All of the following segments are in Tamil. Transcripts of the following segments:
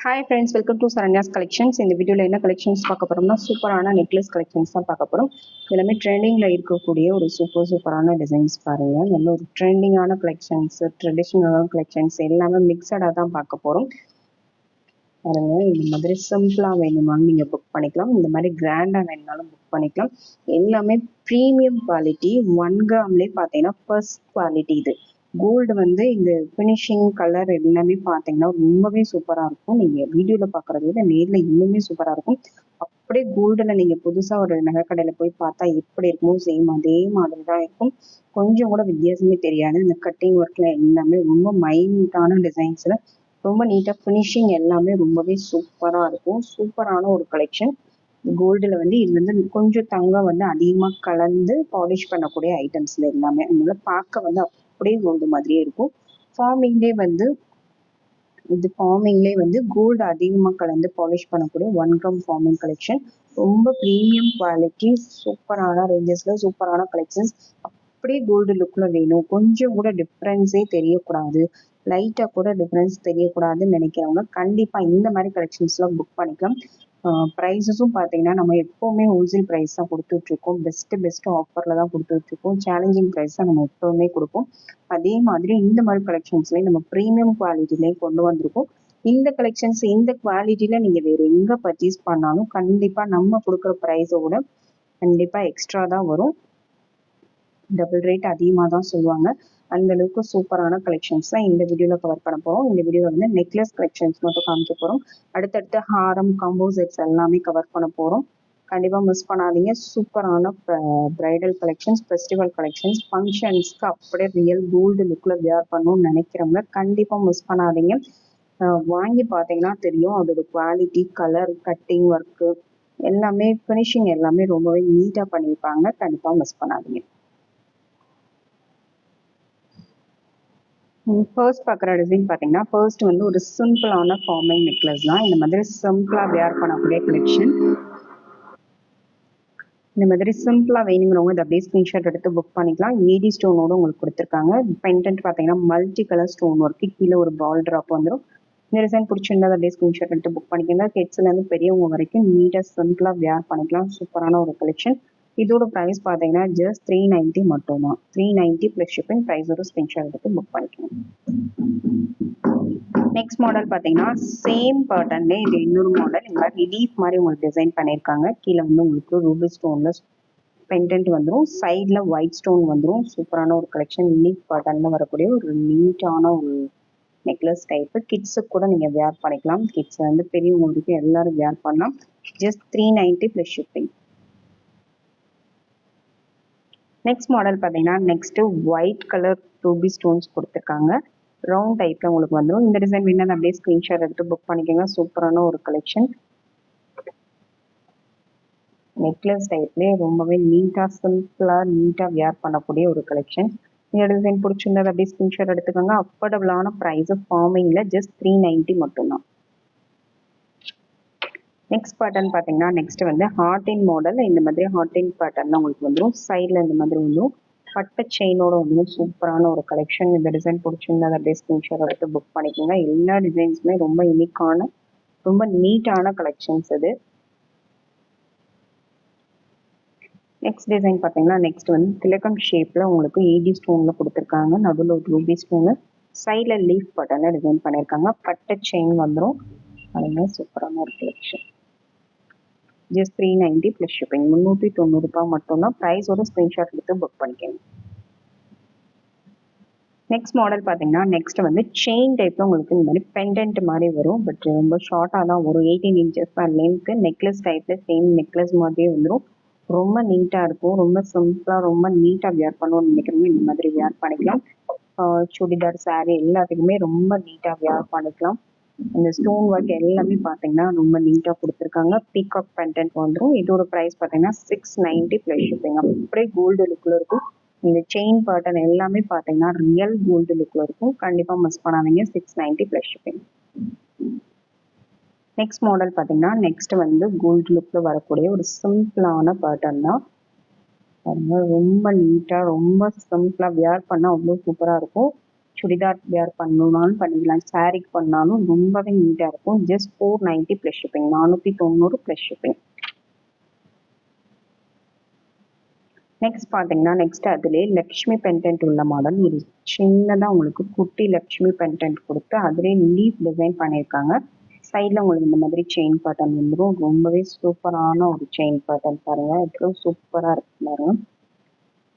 Hi friends welcome to Saranya's collections இந்த வீடியோவில் என்ன கலெக்ஷன்ஸ் பார்க்க போகிறோம்னா சூப்பரான நெக்லஸ் கலெக்ஷன்ஸ் தான் பார்க்க போகிறோம் எல்லாமே ட்ரெண்டிங்கில் இருக்கக்கூடிய ஒரு சூப்பர் சூப்பரான டிசைன்ஸ் பாருங்கள் நல்ல ஒரு ட்ரெண்டிங்கான கலெக்ஷன்ஸ் ட்ரெடிஷ்னலான கலெக்ஷன்ஸ் எல்லாமே மிக்சடாக தான் பார்க்க போகிறோம் பாருங்க இந்த மாதிரி சிம்பிளாக வேணுமான்னு நீங்கள் புக் பண்ணிக்கலாம். இந்த மாதிரி கிராண்டாக வேணுனாலும் புக் பண்ணிக்கலாம். எல்லாமே ப்ரீமியம் குவாலிட்டி ஒன் கிராம்லேயே பார்த்தீங்கன்னா ஃபர்ஸ்ட் குவாலிட்டி இது. கோல்டு வந்து இந்த ஃபினிஷிங் கலர் எல்லாமே பார்த்தீங்கன்னா ரொம்பவே சூப்பராக இருக்கும். நீங்கள் வீடியோவில் பார்க்குறத விட நேரில் இன்னுமே சூப்பராக இருக்கும். அப்படியே கோல்டில் நீங்கள் புதுசாக ஒரு நகைக்கடையில் போய் பார்த்தா எப்படி இருக்குமோ சேம் அதே மாதிரி தான் இருக்கும். கொஞ்சம் கூட வித்தியாசமே தெரியாது. இந்த கட்டிங் ஒர்க்கில் எல்லாமே ரொம்ப மைன்யூட்டான டிசைன்ஸில் ரொம்ப நீட்டாக ஃபினிஷிங் எல்லாமே ரொம்பவே சூப்பராக இருக்கும். சூப்பரான ஒரு கலெக்ஷன் கோல்டில் வந்து இது வந்து கொஞ்சம் தங்கம் வந்து அதிகமாக கலந்து பாலிஷ் பண்ணக்கூடிய ஐட்டம்ஸில் எல்லாமே. அதனால பார்க்க வந்து அப்படியே கோல்டு மாதிரியே இருக்கும். ஃபார்மிங்லேயே வந்து இது ஃபார்மிங்லேயே வந்து கோல்டு அதிகமாக கலந்து பாலிஷ் பண்ணக்கூடிய ஒன் கிராம் ஃபார்மிங் கலெக்ஷன் ரொம்ப ப்ரீமியம் குவாலிட்டி சூப்பரான ரேஞ்சஸில் சூப்பரான கலெக்ஷன்ஸ் அப்படியே கோல்டு லுக்கில் வேணும். கொஞ்சம் கூட டிஃப்ரென்ஸே தெரியக்கூடாது. லைட்டாக கூட டிஃப்ரென்ஸ் தெரியக்கூடாதுன்னு நினைக்கிறவங்க கண்டிப்பாக இந்த மாதிரி கலெக்ஷன்ஸ்லாம் புக் பண்ணிக்கலாம். ப்ரைஸஸும் பார்த்தீங்கன்னா நம்ம எப்போவுமே ஹோல்சேல் ப்ரைஸ் தான் கொடுத்துட்ருக்கோம். பெஸ்ட்டு பெஸ்ட்டு ஆஃபரில் தான் கொடுத்துட்ருக்கோம். சேலஞ்சிங் ப்ரைஸ் தான் நம்ம எப்போவுமே கொடுப்போம். அதே மாதிரி இந்த மாதிரி கலெக்ஷன்ஸ்லேயும் நம்ம ப்ரீமியம் குவாலிட்டிலையும் கொண்டு வந்திருக்கோம். இந்த கலெக்ஷன்ஸ் இந்த குவாலிட்டியில் நீங்கள் வேறு எங்கே பர்ச்சேஸ் பண்ணாலும் கண்டிப்பாக நம்ம கொடுக்குற ப்ரைஸோட கண்டிப்பாக எக்ஸ்ட்ரா தான் வரும். டபுள் ரேட் அதிகமாக தான் சொல்லுவாங்க. அந்த அளவுக்கு சூப்பரான கலெக்ஷன்ஸ் தான் இந்த வீடியோவில் கவர் பண்ண போகிறோம் இந்த வீடியோவில் வந்து நெக்லஸ் கலெக்ஷன்ஸ் மட்டும் காமிக்க போகிறோம் அடுத்தடுத்து ஹாரம் காம்போ செட்ஸ் எல்லாமே கவர் பண்ண போகிறோம் கண்டிப்பாக மிஸ் பண்ணாதீங்க. சூப்பரான ப்ரைடல் கலெக்ஷன்ஸ் ஃபெஸ்டிவல் கலெக்ஷன்ஸ் ஃபங்க்ஷன்ஸ்க்கு அப்படியே ரியல் கோல்டு லுக்கில் வியர் பண்ணணும்னு நினைக்கிறவங்க கண்டிப்பாக மிஸ் பண்ணாதீங்க. வாங்கி பார்த்தீங்கன்னா தெரியும். அதோட குவாலிட்டி கலர் கட்டிங் ஒர்க்கு எல்லாமே ஃபினிஷிங் எல்லாமே ரொம்பவே நீட்டாக பண்ணியிருப்பாங்க. கண்டிப்பாக மிஸ் பண்ணாதீங்க. ஃபர்ஸ்ட் பார்க்குற டிசைன் பார்த்தீங்கன்னா ஃபர்ஸ்ட் வந்து ஒரு சிம்பிளான ஃபார்மிங் நெக்லஸ் தான். இந்த மாதிரி சிம்பிளாக வேர் பண்ணக்கூடிய கலெக்ஷன் இந்த மாதிரி சிம்பிளாக வேணுங்கிறவங்க இதை அப்படியே ஸ்க்ரீன்ஷாட் எடுத்து புக் பண்ணிக்கலாம். ஏடி ஸ்டோனோட உங்களுக்கு கொடுத்துருக்காங்க. பென்டென்ட் பார்த்தீங்கன்னா மல்டி கலர் ஸ்டோன் ஒர்க்கு கீழே ஒரு பால் ட்ராப் வந்துடும் இந்த டிசைன் பிடிச்சிருந்தா அப்படியே ஸ்க்ரீன்ஷாட் எடுத்து புக் பண்ணிக்கோங்க. கிட்ஸ்லேருந்து பெரியவங்க வரைக்கும் நீட்டாக சிம்பிளாக வேர் பண்ணிக்கலாம். சூப்பரான ஒரு கலெக்ஷன் இதோட ப்ரைஸ் பார்த்தீங்கன்னா ஜஸ்ட் த்ரீ நைன்ட்டி மட்டும் தான் three ninety plus shipping price ஒரு ஸ்க்ரீன்ஷாட் எடுத்து புக் பண்ணிக்கணும் நெக்ஸ்ட் மாடல் பார்த்தீங்கன்னா சேம் பேட்டர்ன்லேயே இது இன்னொரு மாடல் இந்த மாதிரி ரிலீஃப் மாதிரி உங்களுக்கு டிசைன் பண்ணியிருக்காங்க. கீழே வந்து உங்களுக்கு ரூபி ஸ்டோனில் பெண்டன்ட் வந்துடும் சைடில் ஒயிட் ஸ்டோன் வந்துடும் சூப்பரான ஒரு கலெக்ஷன் லீஃப் பேட்டர்னில் வரக்கூடிய ஒரு நீட்டான ஒரு நெக்லஸ் டைப்பு கிட்ஸுக்கு கூட நீங்கள் வேர் பண்ணிக்கலாம். கிட்ஸ் வந்து பெரியவங்க எல்லாரும் வேர் பண்ணலாம். Just three ninety plus shipping next model பார்த்தீங்கன்னா next white colour ruby stones கொடுத்துருக்காங்க. ரவுண்ட் டைப்பில் உங்களுக்கு வந்துடும் இந்த டிசைன் வேணால் அப்படியே ஸ்க்ரீன்ஷாட் எடுத்து புக் பண்ணிக்கோங்க. சூப்பரான ஒரு கலெக்ஷன் நெக்லஸ் டைப்லேயே ரொம்பவே நீட்டாக சிம்பிளாக நீட்டாக வியர் பண்ணக்கூடிய ஒரு கலெக்ஷன் இந்த டிசைன் பிடிச்சிருந்தது அப்படியே ஸ்க்ரீன்ஷாட் எடுத்துக்கோங்க. அஃபோர்டபுளான ப்ரைஸு ஃபார்மிங்கில் ஜஸ்ட் த்ரீ நைன்ட்டி மட்டும்தான். நெக்ஸ்ட் பேட்டர்ன் பார்த்தீங்கன்னா நெக்ஸ்ட் வந்து ஹார்டின் மாடல் இந்த மாதிரி ஹார்டின் பேட்டர்ன் உங்களுக்கு வந்துடும் சைடில் இந்த மாதிரி வந்துடும் பட்டை செயினோட வந்து சூப்பரான ஒரு கலெக்ஷன் இந்த டிசைன் பிடிச்சிருந்தா அப்படியே ஸ்கிரீன்ஷாட் எடுத்து புக் பண்ணிக்கோங்க. எல்லா டிசைன்ஸுமே ரொம்ப யூனிக்கான ரொம்ப நீட்டான கலெக்ஷன்ஸ் இது நெக்ஸ்ட் டிசைன் பார்த்தீங்கன்னா நெக்ஸ்ட் வந்து திலகம் ஷேப்பில் உங்களுக்கு ஏடி ஸ்டோனில் கொடுத்துருக்காங்க. நடுவில் ஒரு ரூபி ஸ்டோனு சைடில் லீஃப் பட்டனில் டிசைன் பண்ணியிருக்காங்க பட்டை செயின் வந்துடும் அதுமாதிரி சூப்பரான ஒரு collection just three ninety plus shipping முந்நூற்றி தொண்ணூறுபா மட்டும்தான். ப்ரைஸோட ஸ்க்ரீன்ஷாட் எடுத்து புக் பண்ணிக்கணும். நெக்ஸ்ட் மாடல் பார்த்தீங்கன்னா நெக்ஸ்ட் வந்து செயின் டைப்பில் உங்களுக்கு இந்த மாதிரி பெண்டன்ட் மாதிரி வரும். பட் ரொம்ப ஷார்ட்டாக தான் வரும். எயிட்டீன் இன்ச்சஸ் தான் லென்த்து நெக்லஸ் டைப்பில் சேம் நெக்லஸ் மாதிரியே வந்துடும் ரொம்ப நீட்டாக இருக்கும். ரொம்ப சிம்பிளாக ரொம்ப நீட்டாக வியர் பண்ணணும்னு நினைக்கிறவங்க இந்த மாதிரி வியர் பண்ணிக்கலாம். சுடிதார் சாரீ எல்லாத்துக்குமே ரொம்ப நீட்டாக வியர் பண்ணிக்கலாம். இந்த ஸ்டோன் ஒர்க் எல்லாமே பார்த்தீங்கன்னா ரொம்ப நீட்டாக கொடுத்துருக்காங்க. பீகாக் பெண்டன்ட் வந்துடும் இதோட ப்ரைஸ் பார்த்தீங்கன்னா சிக்ஸ் நைன்ட்டி ப்ளஸ் ஷிப்பிங் அப்படியே கோல்டு லுக்கில் இருக்கும். இந்த செயின் பேட்டர்ன் எல்லாமே பார்த்தீங்கன்னா ரியல் கோல்டு லுக்கில் இருக்கும். கண்டிப்பாக மிஸ் பண்ணாதீங்க. Six ninety plus shipping next model பார்த்தீங்கன்னா நெக்ஸ்ட் வந்து கோல்டு லுக்கில் வரக்கூடிய ஒரு சிம்பிளான பேட்டர்ன் தான். பாருங்க ரொம்ப நீட்டாக ரொம்ப சிம்பிளாக வியர் பண்ணால் அவ்வளோ சூப்பராக இருக்கும். சுடிதார் வேர் பண்ணணும்னாலும் பண்ணிக்கலாம். சாரிக்கு பண்ணாலும் ரொம்பவே நீட்டாக இருக்கும். Just four ninety plus shipping நானூற்றி தொண்ணூறு ப்ளஸ் ஷிப்பிங் நெக்ஸ்ட் பார்த்தீங்கன்னா நெக்ஸ்ட் அதிலே லக்ஷ்மி பென்டென்ட் உள்ள மாடல் ஒரு சின்னதாக உங்களுக்கு குட்டி லக்ஷ்மி பென்டென்ட் கொடுத்து அதுலேயே லீஃப் டிசைன் பண்ணியிருக்காங்க. சைடில் உங்களுக்கு இந்த மாதிரி செயின் பேட்டர்ன் வந்துடும் ரொம்பவே சூப்பரான ஒரு செயின் பேட்டர்ன் பாருங்கள் எவ்வளோ சூப்பராக இருக்கு பாருங்க.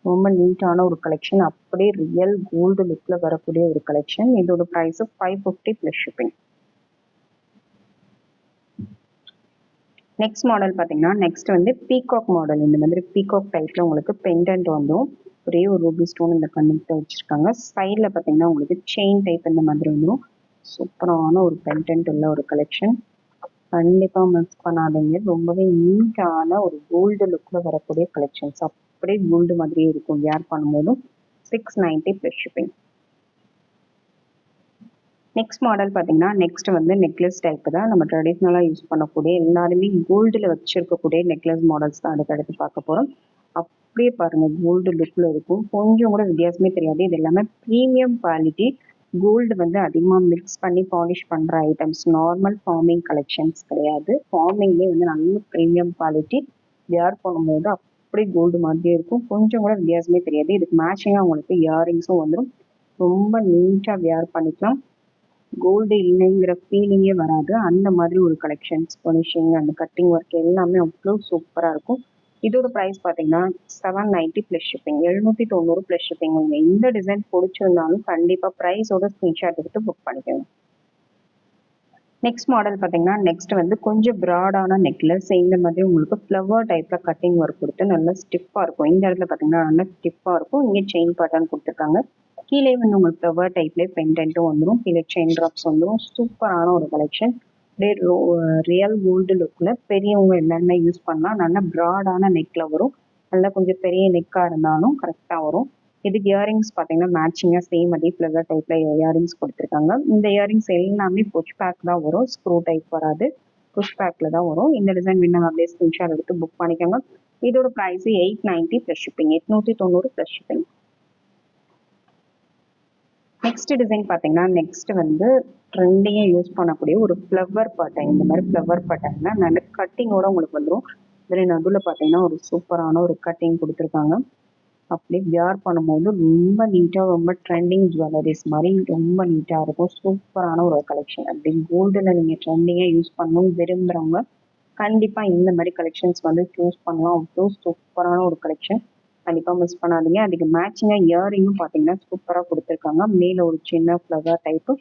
ரொம்ப நீட்டான ஒரு கலெக்ஷன் அப்படியே ரியல் கோல்டு லுக்கில் வரக்கூடிய ஒரு கலெக்ஷன் இதோட price five fifty plus shipping next model பார்த்தீங்கன்னா நெக்ஸ்ட் வந்து பீகாக் மாடல் இந்த மாதிரி பீகாக் டைப்ல உங்களுக்கு பெண்டன்ட் வந்தும் ஒரே ஒரு ரூபி ஸ்டோன் இந்த கண்ணுக்கு வச்சுருக்காங்க. சைடில் பார்த்தீங்கன்னா உங்களுக்கு செயின் டைப் இந்த மாதிரி வந்துடும் சூப்பரான ஒரு பெண்டன்ட் உள்ள ஒரு கலெக்ஷன் கண்டிப்பாக மிஸ் பண்ணாதீங்க. ரொம்பவே நீட்டான ஒரு கோல்டு லுக்கில் வரக்கூடிய கலெக்ஷன்ஸ் அப்படியே கோல்டு மாதிரியே இருக்கும். வேர் பண்ணும்போதும் six ninety plus shipping next model பார்த்தீங்கன்னா நெக்ஸ்ட் வந்து நெக்லஸ் டைப் தான். நம்ம ட்ரெடிஷ்னலாக யூஸ் பண்ணக்கூடிய எல்லாருமே கோல்டில் வச்சுருக்கக்கூடிய நெக்லஸ் மாடல்ஸ் தான் அடுத்தடுத்து பார்க்க போகிறோம் அப்படியே பாருங்கள் கோல்டு லுக்கில் இருக்கும். கொஞ்சம் கூட வித்தியாசமே தெரியாது. இது எல்லாமே ப்ரீமியம் குவாலிட்டி கோல்டு வந்து அதிகமாக மிக்ஸ் பண்ணி பாலிஷ் பண்ணுற ஐட்டம்ஸ் நார்மல் ஃபார்மிங் கலெக்ஷன்ஸ் கிடையாது. ஃபார்மிங்லேயே வந்து நல்ல ப்ரீமியம் குவாலிட்டி வியர் பண்ணும்போது அப்படியே கோல்டு மாதிரியே இருக்கும். கொஞ்சம் கூட வித்தியாசமே தெரியாது. இதுக்கு மேட்சிங்காக உங்களுக்கு இயரிங்ஸும் வந்துடும் ரொம்ப நீட்டாக வியர் பண்ணிக்கலாம். கோல்டு இல்லைங்கிற ஃபீலிங்கே வராது. அந்த மாதிரி ஒரு கலெக்ஷன்ஸ் ஃபினிஷிங் அந்த கட்டிங் ஒர்க் எல்லாமே அவ்வளோ சூப்பராக இருக்கும். இதோட ப்ரைஸ் பார்த்தீங்கன்னா செவன் நைன்ட்டி ப்ளஸ் ஷிப்பிங் எழுநூற்றி தொண்ணூறு ப்ளஸ் ஷிப்பிங் நீங்கள் எந்த டிசைன் பிடிச்சிருந்தாலும் கண்டிப்பாக ப்ரைஸோட ஸ்க்ரீன்ஷாட் எடுத்து புக் பண்ணிக்கோங்க. நெக்ஸ்ட் மாடல் பார்த்தீங்கன்னா நெக்ஸ்ட் வந்து கொஞ்சம் ப்ராடான நெக்லஸ் இந்த மாதிரி உங்களுக்கு ஃப்ளவர் டைப்பில் கட்டிங் ஒர்க் கொடுத்து நல்லா ஸ்டிஃபாக இருக்கும். இந்த இடத்துல பார்த்தீங்கன்னா நல்லா ஸ்டிஃபாக இருக்கும். இங்கே செயின் பேட்டர்ன் கொடுத்துருக்காங்க. கீழே வந்து உங்களுக்கு ஃப்ளவர் டைப்லேயே பென்டென்ட்டும் வந்துடும் கீழே செயின் ட்ராப்ஸ் வந்துடும் சூப்பரான ஒரு கலெக்ஷன் அப்படியே ரோ ரியல் கோல்டு லுக்கில் பெரியவங்க எல்லாருமே யூஸ் பண்ணலாம் நல்லா ப்ராடான நெக்கில் வரும். நல்லா கொஞ்சம் பெரிய நெக்காக இருந்தாலும் கரெக்டாக வரும். இதுக்கு இயரிங்ஸ் பார்த்தீங்கன்னா மேட்சிங்காக சேம் அதே ஃப்ளவர் டைப்பில் இயரிங்ஸ் கொடுத்துருக்காங்க. இந்த இயரிங்ஸ் எல்லாமே புஷ் பேக் தான் வரும். ஸ்க்ரூ டைப் வராது. புஷ் பேக்கில் தான் வரும். இந்த டிசைன் வேணும் அப்படியே ஸ்கிரீன்ஷாட் எடுத்து புக் பண்ணிக்கோங்க. இதோட price eight ninety plus shipping எட்நூற்றி தொண்ணூறு ப்ளஸ் ஷிப்பிங் நெக்ஸ்ட் டிசைன் பார்த்தீங்கன்னா நெக்ஸ்ட் வந்து ட்ரெண்டிங்காக யூஸ் பண்ணக்கூடிய ஒரு ஃப்ளவர் பட்டன் இந்த மாதிரி ஃப்ளவர் பட்டன்னா நல்ல கட்டிங்கோட உங்களுக்கு வந்துடும் இதில் நடுவில் பார்த்தீங்கன்னா ஒரு சூப்பரான ஒரு கட்டிங் கொடுத்துருக்காங்க. அப்படியே வியர் பண்ணும்போது ரொம்ப நீட்டாக ரொம்ப ட்ரெண்டிங் ஜுவல்லரிஸ் மாதிரி ரொம்ப நீட்டாக இருக்கும். சூப்பரான ஒரு கலெக்ஷன் அப்படி கோல்டில் நீங்கள் ட்ரெண்டிங்காக யூஸ் பண்ணணும் விரும்புகிறவங்க கண்டிப்பாக இந்த மாதிரி கலெக்ஷன்ஸ் வந்து சூஸ் பண்ணலாம். அவ்வளோ சூப்பரான ஒரு கலெக்ஷன் கண்டிப்பாக மிஸ் பண்ணாதீங்க. அதுக்கு மேட்சிங்காக இயரிங்கும் பார்த்தீங்கன்னா சூப்பராக கொடுத்துருக்காங்க. மேலே ஒரு சின்ன ஃப்ளவர் டைப்பு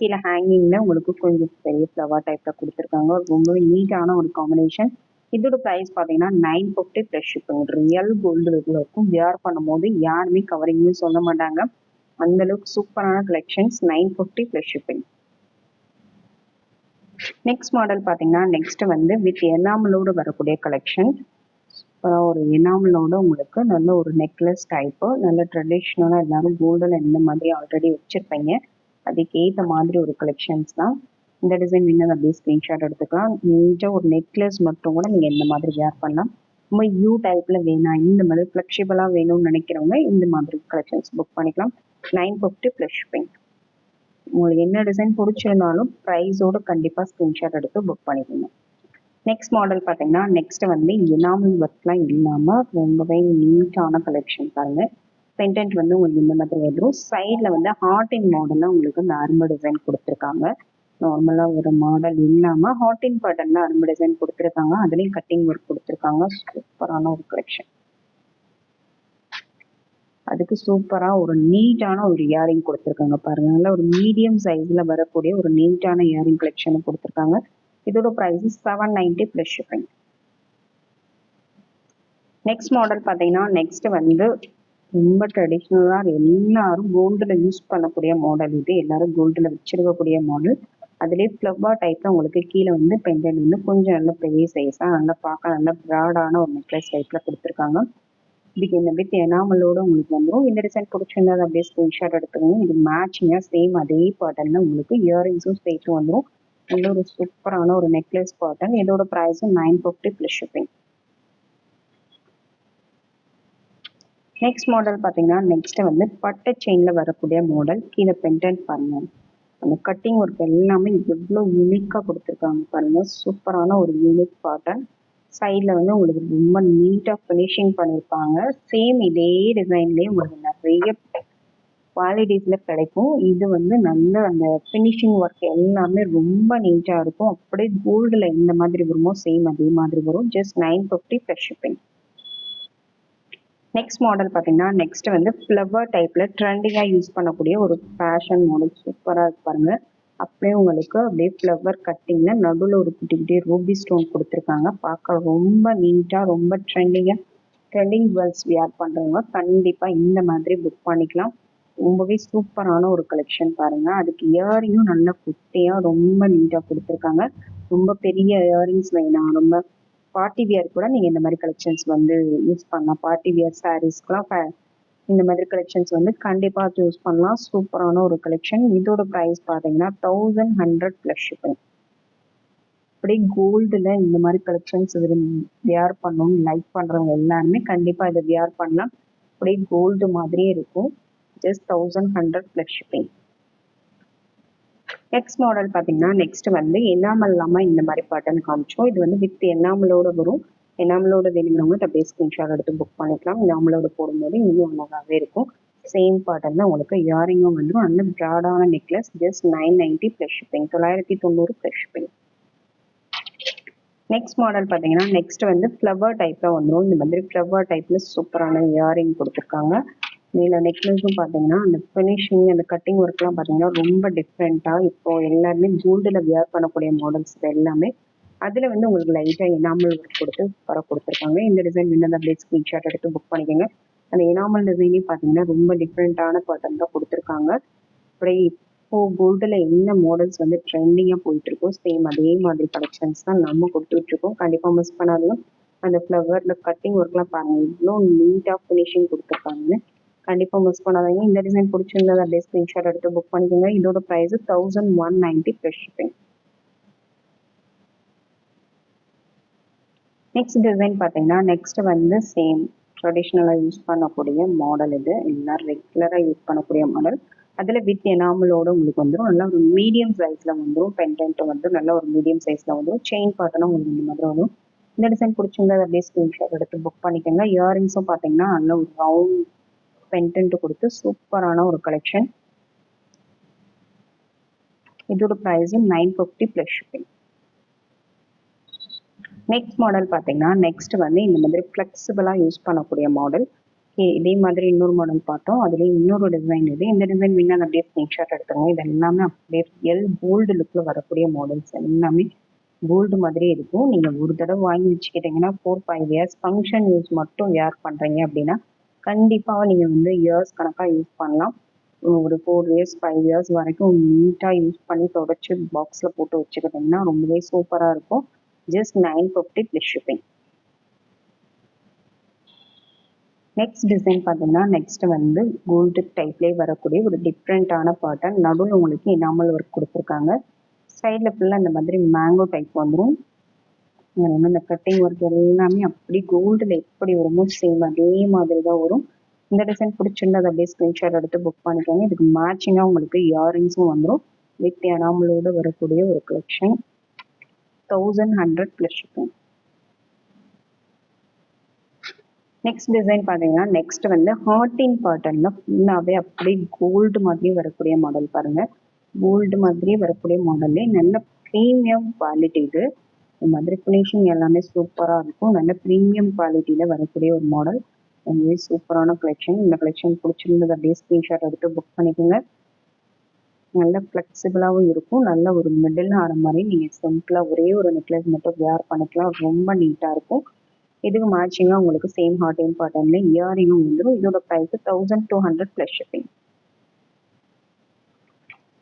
கீழே ஹேங்கிங்கில் உங்களுக்கு கொஞ்சம் பெரிய ஃப்ளவர் டைப்பில் கொடுத்துருக்காங்க. ரொம்பவே நீட்டான ஒரு காம்பினேஷன் இதோட ப்ரைஸ் பார்த்தீங்கன்னா nine fifty plus shipping real gold இதில் இருக்கும் வியர் பண்ணும்போது யாருமே கவரிங்னு சொல்ல மாட்டாங்க. அந்த அளவுக்கு சூப்பரான collections nine fifty plus shipping next model பார்த்தீங்கன்னா நெக்ஸ்ட் வந்து வித் எனாமலோடு வரக்கூடிய கலெக்ஷன் சூப்பராக ஒரு எனாமலோட உங்களுக்கு நல்ல ஒரு நெக்லஸ் டைப்பு நல்ல ட்ரெடிஷ்னலாக எல்லாரும் கோல்டில் இந்த மாதிரி ஆல்ரெடி வச்சுருப்பீங்க. அதுக்கேற்ற மாதிரி ஒரு கலெக்ஷன்ஸ் தான். இந்த டிசைன் வேணும் அப்படியே ஸ்க்ரீன்ஷாட் எடுத்துக்கலாம். நீட்டாக ஒரு நெக்லஸ் மட்டும் கூட நீங்கள் இந்த மாதிரி வேர் பண்ணலாம். ரொம்ப யூ டைப்பில் வேணாம் இந்த மாதிரி ஃப்ளெக்சிபிளாக வேணும்னு நினைக்கிறவங்க இந்த மாதிரி கலெக்ஷன்ஸ் புக் பண்ணிக்கலாம். நைன் ஃபிஃப்டி ப்ளஸ் ஷிப்பிங் உங்களுக்கு என்ன டிசைன் பிடிச்சிருந்தாலும் ப்ரைஸோடு கண்டிப்பாக ஸ்க்ரீன்ஷாட் எடுத்து புக் பண்ணிக்கோங்க. நெக்ஸ்ட் மாடல் பார்த்தீங்கன்னா நெக்ஸ்ட் வந்து எனாமல் ஒர்க்லாம் இல்லாமல் ரொம்பவே நீட்டான கலெக்ஷன் பாருங்க. பென்டென்ட் வந்து உங்களுக்கு இந்த மாதிரி வந்துடும் சைடில் வந்து ஹார்டின் மாடலில் உங்களுக்கு இந்த அரும்பு டிசைன் கொடுத்துருக்காங்க. நார்மலாக ஒரு மாடல் இல்லாமல் ஹார்டின் பேட்டர்னில் அரும்பு டிசைன் கொடுத்துருக்காங்க. அதுலேயும் கட்டிங் ஒர்க் கொடுத்துருக்காங்க. சூப்பரான ஒரு கலெக்ஷன் அதுக்கு சூப்பராக ஒரு நீட்டான ஒரு இயரிங் கொடுத்துருக்காங்க. பாருங்க நல்ல ஒரு மீடியம் சைஸில் வரக்கூடிய ஒரு நீட்டான இயரிங் கலெக்ஷன் கொடுத்துருக்காங்க. இதோட price seven ninety plus shipping next model பார்த்தீங்கன்னா நெக்ஸ்ட் வந்து ரொம்ப ட்ரெடிஷ்னலாக எல்லாரும் கோல்டில் யூஸ் பண்ணக்கூடிய மாடல் இது. எல்லாரும் கோல்டில் வச்சிருக்கக்கூடிய மாடல் அதுலேயே ஃப்ளவர் டைப்பில் உங்களுக்கு கீழே வந்து பெண்டன்ட் வந்து கொஞ்சம் நல்ல பெரிய சைஸாக நல்லா பார்க்க நல்ல ப்ராடான ஒரு நெக்லஸ் டைப்பில் கொடுத்துருக்காங்க. இதுக்கு இந்த வித் எனாமலோடு உங்களுக்கு வந்துடும் இந்த டிசைன் பிடிச்சிருந்தா அதை அப்படியே ஸ்க்ரீன்ஷாட் எடுத்துக்கோங்க. இது மேட்சிங்காக சேம் அதே பேட்டர்னில் உங்களுக்கு இயரிங்ஸும் ஸ்டேட்டும் வந்துடும் நல்ல ஒரு சூப்பரான ஒரு நெக்லஸ் பேட்டர்ன் இதோட ப்ரைஸும் nine fifty plus shipping next model பார்த்தீங்கன்னா நெக்ஸ்ட் வந்து பட்டை செயினில் வரக்கூடிய மாடல் கீழே பெண்டன் பண்ணணும் அந்த கட்டிங் ஒர்க் எல்லாமே எவ்வளோ யூனிக்காக கொடுத்துருக்காங்க பாருங்கள் சூப்பரான ஒரு யூனிக் பேட்டர்ன் சைடில் வந்து உங்களுக்கு ரொம்ப நீட்டாக ஃபினிஷிங் பண்ணியிருப்பாங்க. சேம் இதே டிசைன்லேயே உங்களுக்கு நிறைய குவாலிட்டிஸில் கிடைக்கும். இது வந்து நல்ல அந்த ஃபினிஷிங் ஒர்க் எல்லாமே ரொம்ப நீட்டாக இருக்கும். அப்படியே கோல்டில் எந்த மாதிரி வருமோ சேம் அதே மாதிரி வரும். Just nine fifty fresh shipping next model பார்த்தீங்கன்னா நெக்ஸ்ட் வந்து ஃப்ளவர் டைப்பில் ட்ரெண்டிங்காக யூஸ் பண்ணக்கூடிய ஒரு ஃபேஷன் மாடல் சூப்பராக இருக்கு பாருங்க. அப்படியே உங்களுக்கு அப்படியே ஃப்ளவர் கட்டிங்கில் நடுவில் ஒரு குட்டி குட்டி ரூபி ஸ்டோன் கொடுத்துருக்காங்க. பார்க்க ரொம்ப நீட்டாக ரொம்ப ட்ரெண்டிங்காக ட்ரெண்டிங் ஜுவல்ஸ் வியர் பண்ணுறவங்க கண்டிப்பாக இந்த மாதிரி புக் பண்ணிக்கலாம். ரொம்பவே சூப்பரான ஒரு கலெக்ஷன் பாருங்க. அதுக்கு இயரிங்கும் நல்ல குட்டியாக ரொம்ப நீட்டாக கொடுத்துருக்காங்க. ரொம்ப பெரிய இயரிங்ஸ் வேணாம். ரொம்ப பார்ட்டி வியர் கூட நீங்கள் இந்த மாதிரி கலெக்ஷன்ஸ் வந்து யூஸ் பண்ணலாம். பார்ட்டி வியர் சாரீஸ்க்குலாம் இந்த மாதிரி கலெக்ஷன்ஸ் வந்து கண்டிப்பாக சூஸ் பண்ணலாம். சூப்பரான ஒரு கலெக்ஷன் இதோட ப்ரைஸ் பார்த்தீங்கன்னா தௌசண்ட் ஹண்ட்ரட் ப்ளஸ் ஷிப்பிங் அப்படியே கோல்டில் இந்த மாதிரி கலெக்ஷன்ஸ் வியர் பண்ணணும் லைக் பண்ணுறவங்க எல்லாருமே கண்டிப்பாக இதை வியர் பண்ணலாம். அப்படியே கோல்டு மாதிரியே இருக்கும். Just thousand hundred plus shipping next model பார்த்தீங்கன்னா நெக்ஸ்ட் வந்து எனாமல் இல்லாமல் இந்த மாதிரி பேட்டர்ன் காமிச்சோம். இது வந்து வித் எனாமலோட வரும். எனாமலோட வேணுங்கிறவங்க அப்படியே ஸ்க்ரீன்ஷாட் எடுத்து புக் பண்ணிக்கலாம். எனாமலோட போடும்போது இன்னும் அழகாகவே இருக்கும். சேம் பேட்டர்னில் உங்களுக்கு இயரிங்கும் வந்துடும் அந்த ப்ராடான necklace just nine ninety plus shipping தொள்ளாயிரத்தி தொண்ணூறு ப்ளஸ் ஷிப்பிங் நெக்ஸ்ட் மாடல் பார்த்தீங்கன்னா நெக்ஸ்ட் வந்து ஃப்ளவர் டைப்பில் வந்துடும் இந்த மாதிரி ஃப்ளவர் டைப்பில் சூப்பரான இயரிங் கொடுத்துருக்காங்க. மேலே நெக்லஸும் பார்த்தீங்கன்னா அந்த ஃபினிஷிங் அந்த கட்டிங் ஒர்க்லாம் பார்த்தீங்கன்னா ரொம்ப டிஃப்ரெண்ட்டாக இப்போ எல்லாருமே கோல்டில் வியர் பண்ணக்கூடிய மாடல்ஸ் எல்லாமே அதில் வந்து உங்களுக்கு லைட்டாக எனாமல் ஒர்க் கொடுத்து வர கொடுத்துருக்காங்க. இந்த டிசைன் இன்னும் அப்படியே ஸ்க்ரீன்ஷாட் எடுத்து புக் பண்ணிக்கோங்க. அந்த எனாமல் டிசைனே பார்த்தீங்கன்னா ரொம்ப டிஃப்ரெண்ட்டான பேட்டர்ன் தான் கொடுத்துருக்காங்க. அப்படியே இப்போ கோல்டில் என்ன மாடல்ஸ் வந்து ட்ரெண்டிங்காக போயிட்டுருக்கோ சேம் அதே மாதிரி கலெக்ஷன்ஸ் தான் நம்ம கொடுத்துட்ருக்கோம். கண்டிப்பாக மிஸ் பண்ணாதீங்க. அந்த ஃப்ளவரில் கட்டிங் ஒர்க்லாம் பாருங்கள் இவ்வளோ நீட்டாக ஃபினிஷிங் கொடுத்துருக்காங்கன்னு கண்டிப்பாக மிஸ் பண்ணாதீங்க. இந்த டிசைன் பிடிச்சிருந்தது அப்படியே ஸ்க்ரீன்ஷாட் எடுத்து புக் பண்ணிக்கோங்க. இதோட price thousand one ninety plus shipping next design பார்த்தீங்கன்னா நெக்ஸ்ட் வந்து சேம் ட்ரெடிஷ்னலாக யூஸ் பண்ணக்கூடிய மாடல் இது. எல்லாம் ரெகுலராக யூஸ் பண்ணக்கூடிய மாடல் அதில் வித் எனாமலோடு உங்களுக்கு வந்துடும் நல்லா ஒரு மீடியம் சைஸில் வந்துடும் பென்டென்ட் வந்து நல்ல ஒரு மீடியம் சைஸில் வந்துடும் செயின் பார்த்தோன்னா உங்களுக்கு இந்த மாதிரி வரும். இந்த டிசைன் பிடிச்சிருந்தது அப்படியே ஸ்க்ரீன்ஷாட் எடுத்து புக் பண்ணிக்கோங்க. இயரிங்ஸும் பார்த்தீங்கன்னா நல்ல ஒரு ரவுண்ட் பென்டென்ட் கொடுத்து சூப்பரான ஒரு கலெக்ஷன் இதோட price nine fifty plus shipping next model பார்த்தீங்கன்னா நெக்ஸ்ட் வந்து இந்த மாதிரி ஃப்ளெக்சிபிளாக யூஸ் பண்ணக்கூடிய மாடல் இதே மாதிரி இன்னொரு மாடல் பார்த்தோம். அதுலேயும் இன்னொரு டிசைன் இது. இந்த டிசைன் வேணா அப்படியே ஸ்க்ரீன்ஷாட் எடுத்துங்க இது எல்லாமே அப்படியே எல் கோல்டு லுக்கில் வரக்கூடிய மாடல்ஸ் எல்லாமே கோல்டு மாதிரி இருக்கும். நீங்கள் ஒரு தடவை வாங்கி வச்சுக்கிட்டிங்கன்னா four five years function use மட்டும் யார் பண்ணுறீங்க அப்படின்னா கண்டிப்பாக நீங்கள் வந்து இயர்ஸ் கணக்காக யூஸ் பண்ணலாம். ஒரு ஃபோர் இயர்ஸ் ஃபைவ் இயர்ஸ் வரைக்கும் நீட்டாக யூஸ் பண்ணி தொடச்சி பாக்ஸில் போட்டு வச்சுக்கிட்டிங்கன்னா ரொம்பவே சூப்பராக இருக்கும். Just nine fifty plus shipping next design பார்த்தீங்கன்னா நெக்ஸ்ட் வந்து கோல்டு டைப்லேயே வரக்கூடிய ஒரு டிஃப்ரெண்ட்டான பேட்டர்ன் நடுவில் உங்களுக்கு இனாமல் ஒர்க் கொடுத்துருக்காங்க. சைடில் ஃபுல்லாக இந்த மாதிரி மேங்கோ டைப் வந்துடும் இந்த கட்டிங் ஒர்க் எல்லாமே அப்படி கோல்டில் எப்படி வருமோ சேம் அதே மாதிரி தான் வரும். இந்த டிசைன் பிடிச்சிருந்தா அப்படியே ஸ்க்ரீன்ஷாட் எடுத்து புக் பண்ணிக்கோங்க. இதுக்கு மேட்சிங்காக உங்களுக்கு இயரிங்ஸும் வந்துடும் வித் எனாமலோடு வரக்கூடிய ஒரு கலெக்ஷன் தௌசண்ட் ஹண்ட்ரட் ப்ளஸ் இருக்கும் நெக்ஸ்ட் டிசைன் பார்த்தீங்கன்னா நெக்ஸ்ட் வந்து ஹார்டின் பாட்டன்ல ஃபுல்லாகவே அப்படியே கோல்டு மாதிரி வரக்கூடிய மாடல் பாருங்கள் கோல்டு மாதிரியே வரக்கூடிய மாடல்லே நல்ல ப்ரீமியம் குவாலிட்டி இது. மாதிரி ஃபினிஷிங் எல்லாமே சூப்பராக இருக்கும். நல்ல ப்ரீமியம் குவாலிட்டியில் வரக்கூடிய ஒரு மாடல் ரொம்பவே சூப்பரான கலெக்ஷன் இந்த கலெக்ஷன் பிடிச்சிருந்தது அப்படியே ஸ்க்ரீன்ஷாட் எடுத்து புக் பண்ணிக்கோங்க. நல்ல ஃப்ளெக்சிபிளாகவும் இருக்கும். நல்ல ஒரு மிடில் ஆற மாதிரி நீங்கள் சிம்பிளாக ஒரே ஒரு நெக்லஸ் மட்டும் வேர் பண்ணிக்கலாம். ரொம்ப நீட்டாக இருக்கும். இதுக்கு மேட்சிங்காக உங்களுக்கு சேம் ஹார்ட் அண்ட் பாட்டன்ல இயரிங்கும் வந்துடும் இதோட price thousand two hundred plus shipping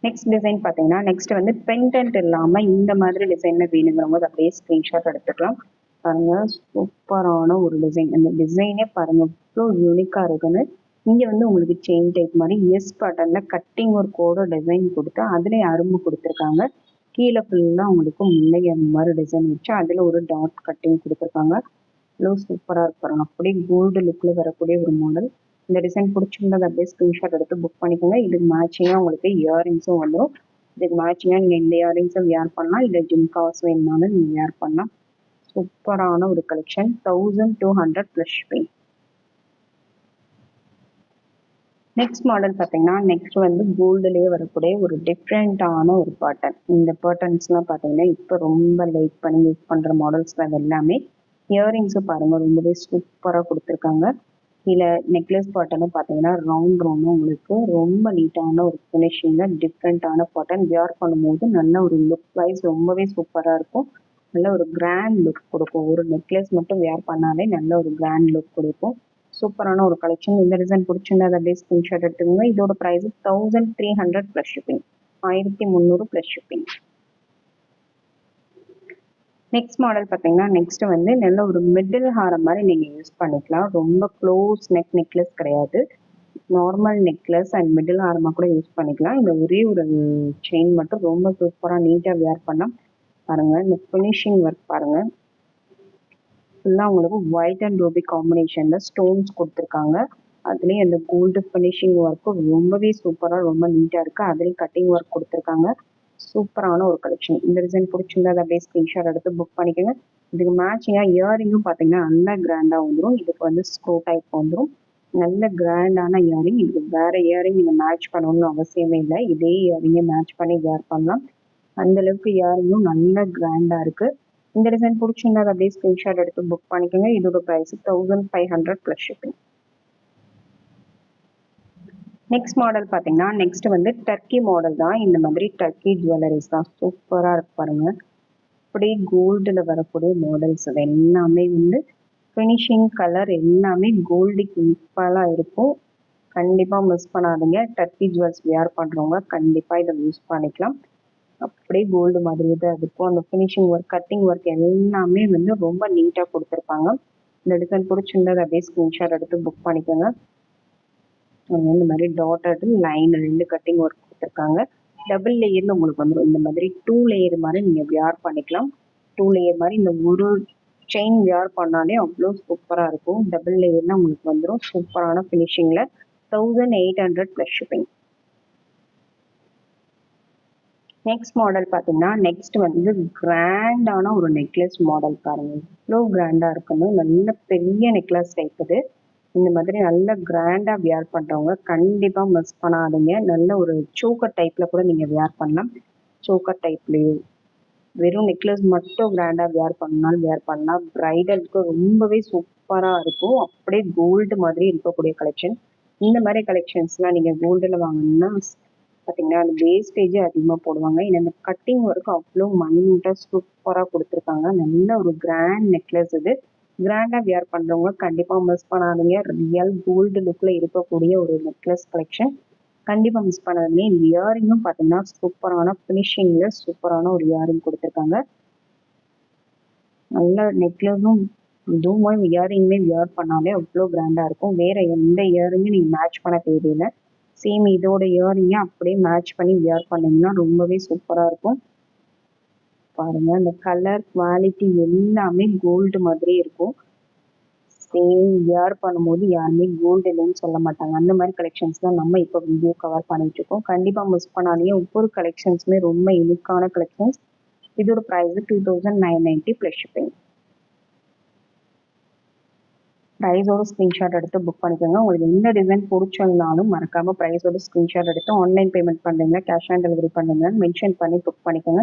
next design பார்த்தீங்கன்னா நெக்ஸ்ட் வந்து பென்டென்ட் இல்லாமல் இந்த மாதிரி டிசைனில் வேணுங்கிறவங்க அப்படியே ஸ்க்ரீன்ஷாட் எடுத்துக்கலாம். பாருங்க சூப்பரான ஒரு டிசைன் அந்த டிசைனே பாருங்க இவ்வளோ யூனிக்காக இருக்குன்னு. இங்கே வந்து உங்களுக்கு செயின் டைப் மாதிரி எஸ் பட்டனில் கட்டிங் ஒர்க்கோட டிசைன் கொடுத்து அதுலேயே அரும்பு கொடுத்துருக்காங்க. கீழே ஃபுல்லாக உங்களுக்கு முல்லை மாதிரி டிசைன் வச்சு அதில் ஒரு டாட் கட்டிங் கொடுத்துருக்காங்க. இவ்வளோ சூப்பராக இருக்கு பாருங்க. அப்படியே கோல்டு லுக்கில் வரக்கூடிய ஒரு மாடல் இந்த டிசைன் பிடிச்சிருந்தது அப்படியே ஸ்க்ரீன்ஷாட் எடுத்து புக் பண்ணிக்கோங்க. இதுக்கு மேட்சிங்காக உங்களுக்கு இயரிங்ஸும் வந்துடும் இதுக்கு மேட்சிங்காக நீங்கள் இந்த இயரிங்ஸும் வியர் பண்ணலாம். இல்லை ஜிம்காஸ் வேணுனாலும் நீங்கள் வியர் பண்ணலாம். சூப்பரான ஒரு collection thousand two hundred plus shipping next model பார்த்தீங்கன்னா நெக்ஸ்ட் வந்து கோல்டுலேயே வரக்கூடிய ஒரு டிஃப்ரெண்ட்டான ஒரு பேட்டர்ன் இந்த பேட்டர்ன்ஸ்லாம் பார்த்தீங்கன்னா இப்போ ரொம்ப லைக் பண்ணி யூஸ் பண்ணுற மாடல்ஸ் அது எல்லாமே. இயரிங்ஸும் பாருங்கள் ரொம்பவே சூப்பராக கொடுத்துருக்காங்க. இல்லை நெக்லஸ் பாட்டனும் பார்த்தீங்கன்னா ரவுண்ட் ரவுண்டும் உங்களுக்கு ரொம்ப நீட்டான ஒரு ஃபினிஷிங்கில் டிஃப்ரெண்ட்டான பாட்டன் வியர் பண்ணும்போது நல்ல ஒரு லுக் வைஸ் ரொம்பவே சூப்பராக இருக்கும். நல்ல ஒரு கிராண்ட் லுக் கொடுக்கும். ஒரு நெக்லஸ் மட்டும் வியர் பண்ணாலே நல்ல ஒரு கிராண்ட் லுக் கொடுக்கும். சூப்பரான ஒரு கலெக்ஷன் இந்த டிசைன் பிடிச்சிருந்தா அதை அப்படியே ஸ்க்ரீன்ஷாட் எடுத்துக்கோங்க. இதோட price thousand three hundred plus shipping ஆயிரத்தி முந்நூறு ப்ளஸ் ஷிப்பிங் நெக்ஸ்ட் மாடல் பார்த்தீங்கன்னா நெக்ஸ்ட் வந்து நல்ல ஒரு மிடில் ஹாரம் மாதிரி நீங்கள் யூஸ் பண்ணிக்கலாம். ரொம்ப க்ளோஸ் நெக் நெக்லஸ் கிடையாது. நார்மல் நெக்லஸ் அண்ட் மிடில் ஹாரமாக கூட யூஸ் பண்ணிக்கலாம். இந்த ஒரே ஒரு செயின் மட்டும் ரொம்ப சூப்பராக நீட்டாக வியர் பண்ணால் பாருங்கள் இந்த ஃபினிஷிங் ஒர்க் பாருங்கள் ஃபுல்லாக உங்களுக்கு ஒயிட் அண்ட் ரூபி காம்பினேஷனில் ஸ்டோன்ஸ் கொடுத்துருக்காங்க. அதுலேயும் அந்த கோல்டு ஃபினிஷிங் ஒர்க்கும் ரொம்பவே சூப்பராக ரொம்ப நீட்டாக இருக்குது அதுலேயும் கட்டிங் ஒர்க் கொடுத்துருக்காங்க. சூப்பரான ஒரு கலெக்ஷன் இந்த டிசைன் பிடிச்சிருந்தா அதை அப்படியே ஸ்க்ரீன்ஷாட் எடுத்து புக் பண்ணிக்கோங்க. இதுக்கு மேட்சிங்காக இயரிங்கும் பார்த்தீங்கன்னா நல்லா கிராண்டாக வந்துடும் இதுக்கு வந்து ஸ்க்ரோ டைப் வந்துடும் நல்ல கிராண்டான இயரிங் இதுக்கு வேற இயரிங் நீங்கள் மேட்ச் பண்ணணும்னு அவசியமே இல்லை. இதே இயரிங்கை மேட்ச் பண்ணி வேர் பண்ணலாம். அந்த அளவுக்கு இயரிங்கும் நல்ல கிராண்டாக இருக்குது இந்த டிசைன் பிடிச்சிருந்தா அதை அப்படியே ஸ்க்ரீன்ஷாட் எடுத்து புக் பண்ணிக்கோங்க. இதோட price thousand five hundred plus shipping next model பார்த்தீங்கன்னா நெக்ஸ்ட் வந்து டர்க்கி மாடல் தான். இந்த மாதிரி டர்க்கி ஜுவல்லரிஸ் தான். சூப்பராக இருக்கு பாருங்க. அப்படியே கோல்டில் வரக்கூடிய மாடல்ஸ் எல்லாமே வந்து ஃபினிஷிங் கலர் எல்லாமே கோல்டுக்கு ஈக்குவலாக இருக்கும். கண்டிப்பாக மிஸ் பண்ணாதீங்க. டர்க்கி ஜுவல்ஸ் வியர் பண்ணுறவங்க கண்டிப்பாக இதை யூஸ் பண்ணிக்கலாம். அப்படியே கோல்டு மாதிரி தான் இருக்கும். அந்த ஃபினிஷிங் ஒர்க் கட்டிங் ஒர்க் எல்லாமே வந்து ரொம்ப நீட்டாக கொடுத்துருப்பாங்க. இந்த டிசைன் பிடிச்சிருந்தது அப்படியே ஸ்க்ரீன்ஷாட் எடுத்து புக் பண்ணிக்கோங்க. இந்த மாதிரி டாட்டட் லைன் ரெண்டு கட்டிங் ஒர்க் கொடுத்துருக்காங்க. டபுள் லேயரில் உங்களுக்கு வந்துடும் இந்த மாதிரி டூ லேயர் மாதிரி நீங்கள் வியார் பண்ணிக்கலாம். டூ லேயர் மாதிரி இந்த ஒரு செயின் வியார் பண்ணாலே அவ்வளோ சூப்பராக இருக்கும். டபுள் லேயர்னா உங்களுக்கு வந்துடும் சூப்பரான ஃபினிஷிங்கில் thousand eight hundred plus shipping next model பார்த்தீங்கன்னா நெக்ஸ்ட் வந்து கிராண்டான ஒரு நெக்லஸ் மாடல் பாருங்க. இவ்வளோ கிராண்டாக இருக்கணும். நல்ல பெரிய நெக்லஸ் டைப் இது. இந்த மாதிரி நல்ல கிராண்டாக வியர் பண்ணுறவங்க கண்டிப்பாக மிஸ் பண்ணாதீங்க. நல்ல ஒரு சோக்கர் டைப்பில் கூட நீங்கள் வியர் பண்ணலாம். சோக்கர் டைப்லேயும் வெறும் நெக்லஸ் மட்டும் கிராண்டாக வியர் பண்ணாலும் வியர் பண்ணலாம். ப்ரைடலுக்கு ரொம்பவே சூப்பராக இருக்கும். அப்படியே கோல்டு மாதிரி இருக்கக்கூடிய கலெக்ஷன் இந்த மாதிரி கலெக்ஷன்ஸ்லாம் நீங்கள் கோல்டில் வாங்கணும்னா பார்த்தீங்கன்னா அந்த வேஸ்டேஜ் அதிகமாக போடுவாங்க. ஏன்னா இந்த கட்டிங் ஒர்க் அவ்வளோ மைன்யூட்டாக சூப்பராக கொடுத்துருக்காங்க. நல்ல ஒரு கிராண்ட் நெக்லஸ் இது. கிராண்டாக வியர் பண்ணுறவங்க கண்டிப்பாக மிஸ் பண்ணாதீங்க. ரியல் கோல்டு லுக்கில் இருக்கக்கூடிய ஒரு நெக்லஸ் கலெக்ஷன் கண்டிப்பாக மிஸ் பண்ணாதீங்க. இந்த இயரிங்கும் பார்த்தீங்கன்னா சூப்பரான ஃபினிஷிங்கில் சூப்பரான ஒரு இயரிங் கொடுத்துருக்காங்க. நல்ல நெக்லஸும் இதுவும் இயரிங்குமே வியர் பண்ணாலே அவ்வளோ கிராண்டாக இருக்கும். வேற எந்த இயரிங்கும் நீங்கள் மேட்ச் பண்ண தேவையில்லை. சேம் இதோட இயரிங்கை அப்படியே மேட்ச் பண்ணி வியர் பண்ணீங்கன்னா ரொம்பவே சூப்பராக இருக்கும். பாருங்க அந்த கலர் குவாலிட்டி எல்லாமே கோல்டு மாதிரி இருக்கும். சேம் வியர் பண்ணும்போது யாருமே கோல்டு இல்லைன்னு சொல்ல மாட்டாங்க. அந்த மாதிரி கலெக்ஷன்ஸ் தான் நம்ம இப்போ வீடியோ கவர் பண்ணிட்டு இருக்கோம். கண்டிப்பாக மிஸ் பண்ணாலேயே ஒவ்வொரு கலெக்ஷன்ஸுமே ரொம்ப யூனிக்கான கலெக்ஷன்ஸ் இதோட price two thousand nine ninety plus shipping ப்ரைஸோட screenshot எடுத்து புக் பண்ணிக்கோங்க. உங்களுக்கு எந்த டிசைன் பிடிச்சிருந்தாலும் மறக்காம ப்ரைஸோட ஸ்க்ரீன்ஷாட் எடுத்து ஆன்லைன் பேமெண்ட் பண்ணுறீங்க கேஷ் ஆன் டெலிவரி பண்ணுங்க மென்ஷன் பண்ணி புக் பண்ணிக்கோங்க.